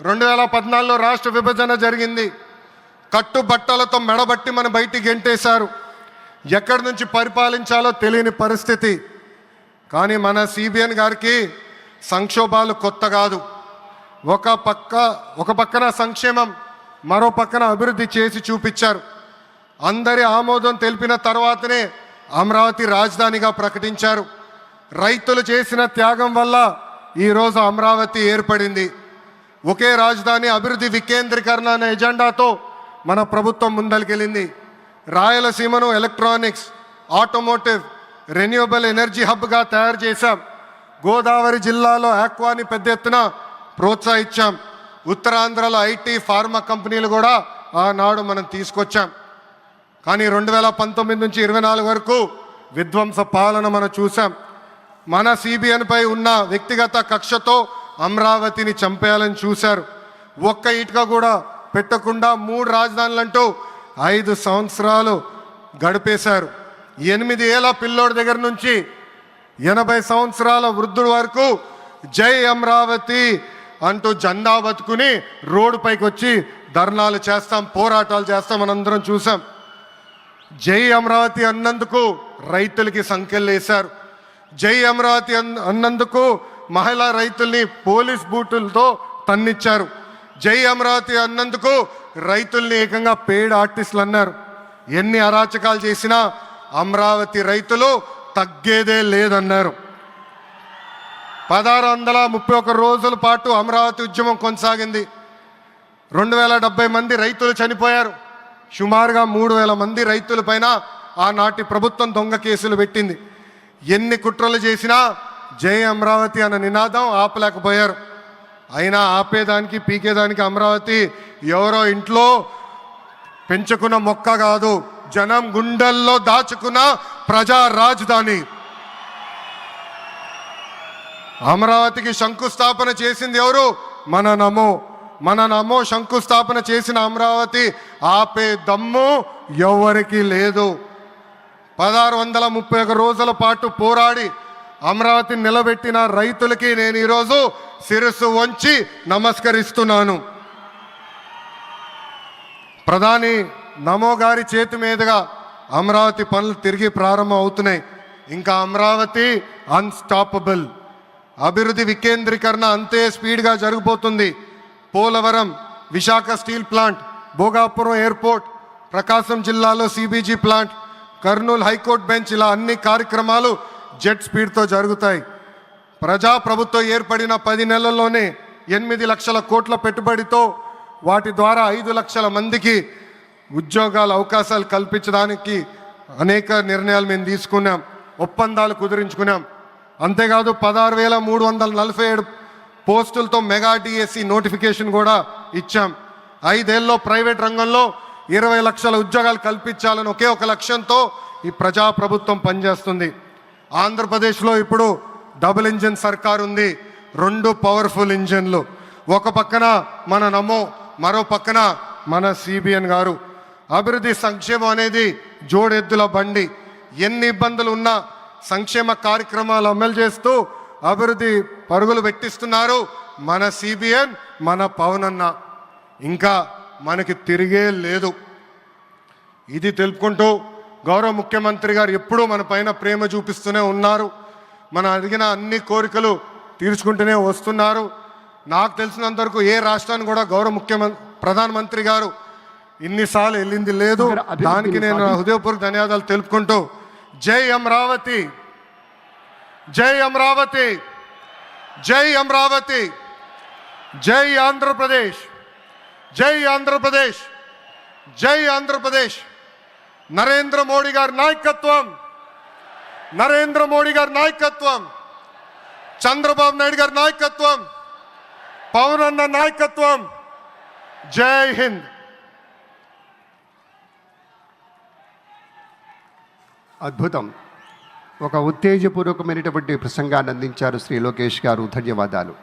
రెండు వేల పద్నాలుగులో రాష్ట్ర విభజన జరిగింది. కట్టుబట్టలతో మెడబట్టి మన బయటికి గెంటేశారు. ఎక్కడి నుంచి పరిపాలించాలో తెలియని పరిస్థితి. కానీ మన సిబిఎన్ గారికి సంక్షోభాలు కొత్త కాదు. ఒక పక్క ఒక పక్కన సంక్షేమం మరో పక్కన అభివృద్ధి చేసి చూపించారు. అందరి ఆమోదం తెలిపిన తర్వాతనే అమరావతి రాజధానిగా ప్రకటించారు. రైతులు చేసిన త్యాగం వల్ల ఈరోజు అమరావతి ఏర్పడింది. ఒకే రాజధాని అభివృద్ధి వికేంద్రీకరణ అనే ఎజెండాతో మన ప్రభుత్వం ముందలికెళ్ళింది రాయలసీమను ఎలక్ట్రానిక్స్ ఆటోమోటివ్ రెన్యూవబుల్ ఎనర్జీ హబ్గా తయారు చేశాం. గోదావరి జిల్లాలో ఆక్వాని పెద్ద ఎత్తున ప్రోత్సహించాం. ఉత్తరాంధ్రలో ఐటీ ఫార్మా కంపెనీలు కూడా ఆనాడు మనం తీసుకొచ్చాం. కానీ రెండు వేల పంతొమ్మిది నుంచి ఇరవై నాలుగు వరకు విధ్వంస పాలన మనం చూసాం మన సిబిఎన్పై ఉన్న వ్యక్తిగత కక్షతో అమరావతిని చంపేయాలని చూశారు. ఒక్క ఇటుక కూడా పెట్టకుండా మూడు రాజధానులంటూ ఐదు సంవత్సరాలు గడిపేశారు. ఎనిమిది ఏళ్ళ పిల్లోడి దగ్గర నుంచి ఎనభై సంవత్సరాల వృద్ధుల వరకు జై అమరావతి అంటూ జెండా బతుకుని రోడ్డు పైకి వచ్చి ధర్నాలు చేస్తాం పోరాటాలు చేస్తాం మనందరం చూసాం జై అమరావతి అన్నందుకు రైతులకి సంఖ్యలు వేశారు. జై అమరావతి అన్- అన్నందుకు మహిళా రైతుల్ని పోలీస్ బూటులతో తన్నిచ్చారు. జై అమరావతి అన్నందుకు రైతుల్ని ఏకంగా పేడ్ ఆర్టిస్టులు అన్నారు. ఎన్ని అరాచకాలు చేసినా అమరావతి రైతులు తగ్గేదే లేదన్నారు. పదహారు వందల ముప్పై ఒక్క రోజుల పాటు అమరావతి ఉద్యమం కొనసాగింది. రెండు వేల డెబ్బై మంది రైతులు చనిపోయారు. సుమారుగా మూడు వేల మంది రైతుల పైన ఆనాటి ప్రభుత్వం దొంగ కేసులు పెట్టింది. ఎన్ని కుట్రలు చేసినా జై అమరావతి అన్న నినాదం ఆపలేకపోయారు. అయినా ఆపేదానికి పీకేదానికి అమరావతి ఎవరో ఇంట్లో పెంచుకున్న మొక్క కాదు జనం గుండెల్లో దాచుకున్న ప్రజా రాజధాని. అమరావతికి శంకుస్థాపన చేసింది ఎవరు? మన నమో. మన నమో శంకుస్థాపన చేసిన అమరావతి ఆపే దమ్ము ఎవరికీ లేదు. పదహారు వందల ముప్పై ఒక రోజుల పాటు పోరాడి అమరావతిని నిలబెట్టిన రైతులకి నేను ఈరోజు శిరస్సు వంచి నమస్కరిస్తున్నాను. ప్రధాని నమో గారి చేతి మీదుగా అమరావతి పనులు తిరిగి ప్రారంభం అవుతున్నాయి. ఇంకా అమరావతి అన్స్టాపబుల్ అభివృద్ధి వికేంద్రీకరణ అంతే స్పీడ్గా జరిగిపోతుంది Polavaram Visakha steel plant Bhogapuram airport Prakasam జిల్లాలో CBG plant Kurnool high court bench ఇలా అన్ని కార్యక్రమాలు జెట్ స్పీడ్తో జరుగుతాయి. ప్రజా ప్రభుత్వం ఏర్పడిన పది నెలల్లోనే ఎనిమిది లక్షల కోట్ల పెట్టుబడితో వాటి ద్వారా ఐదు లక్షల మందికి ఉద్యోగాల అవకాశాలు కల్పించడానికి అనేక నిర్ణయాలు మేము తీసుకున్నాం. ఒప్పందాలు కుదిరించుకున్నాం. అంతేకాదు పదహారు వేల మూడు వందల నలభై ఏడు పోస్టులతో మెగా డిఎస్సి నోటిఫికేషన్ కూడా ఇచ్చాం. ఐదేళ్ళలో ప్రైవేట్ రంగంలో ఇరవై లక్షల ఉద్యోగాలు కల్పించాలని ఒకే ఒక లక్ష్యంతో ఈ ప్రజాప్రభుత్వం పనిచేస్తుంది. ఆంధ్రప్రదేశ్లో ఇప్పుడు డబుల్ ఇంజిన్ సర్కార్ ఉంది. రెండు పవర్ఫుల్ ఇంజిన్లు. ఒక పక్కన మన నమో మరో పక్కన మన సిబిఎన్ గారు. అభివృద్ధి సంక్షేమం అనేది జోడెద్దుల బండి. ఎన్ని ఇబ్బందులు ఉన్నా సంక్షేమ కార్యక్రమాలు అమలు చేస్తూ అభివృద్ధి పరుగులు పెట్టిస్తున్నారు మన సిబిఎన్ మన పవన్ అన్న ఇంకా మనకి తిరిగే లేదు. ఇది తెలుపుకుంటూ గౌరవ ముఖ్యమంత్రి గారు ఎప్పుడూ మన పైన ప్రేమ చూపిస్తూనే ఉన్నారు. మనం అడిగిన అన్ని కోరికలు తీర్చుకుంటూనే వస్తున్నారు. నాకు తెలిసినంత వరకు ఏ రాష్ట్రాన్ని కూడా గౌరవ ముఖ్యమంత్రి ప్రధానమంత్రి గారు ఇన్నిసార్లు వెళ్ళింది లేదు. దానికి నేను హృదయపూర్వక ధన్యవాదాలు తెలుపుకుంటూ జై అమరావతి జై అమరావతి జై అమరావతి జై ఆంధ్రప్రదేశ్. జై ఆంధ్రప్రదేశ్. జై ఆంధ్రప్రదేశ్. నరేంద్ర మోడీ గారి నాయకత్వం. నరేంద్ర మోడీ గారి నాయకత్వం. చంద్రబాబు నాయుడు గారి నాయకత్వం. పవన్ అన్న నాయకత్వం. జై హింద్. అద్భుతం. ఒక ఉత్తేజపూర్వకమైనటువంటి ప్రసంగాన్ని అందించారు శ్రీ లోకేష్ గారు. ధన్యవాదాలు.